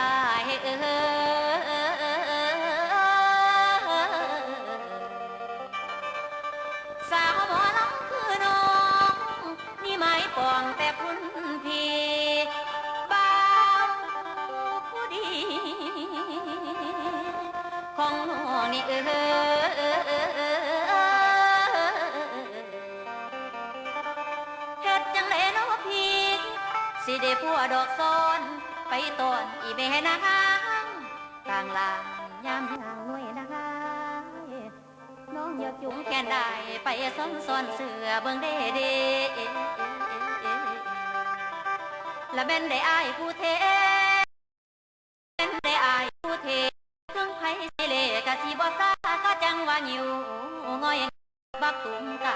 อายเออสาวหมอลำคือน้อง นี่หมายปองแต่พุ่นพีบ่าผู้ดี ของน้องนี่เออเฮ็ดจังไดเนาะพี่สิได้ผัวดอกซ้อน ไปตอนอีแม่นางกลางลางยามยางหน่วยนางน้องอยากจุงแขนได้ไปซ้อนซ้อนเสือเบิ่งเด้เด้และเป็นได้อายผู้เทเป็นได้อายผู้เทถึงไผสิเลกะสิบ่ซาก็จังว่าหิวงอยบักตุ้มตา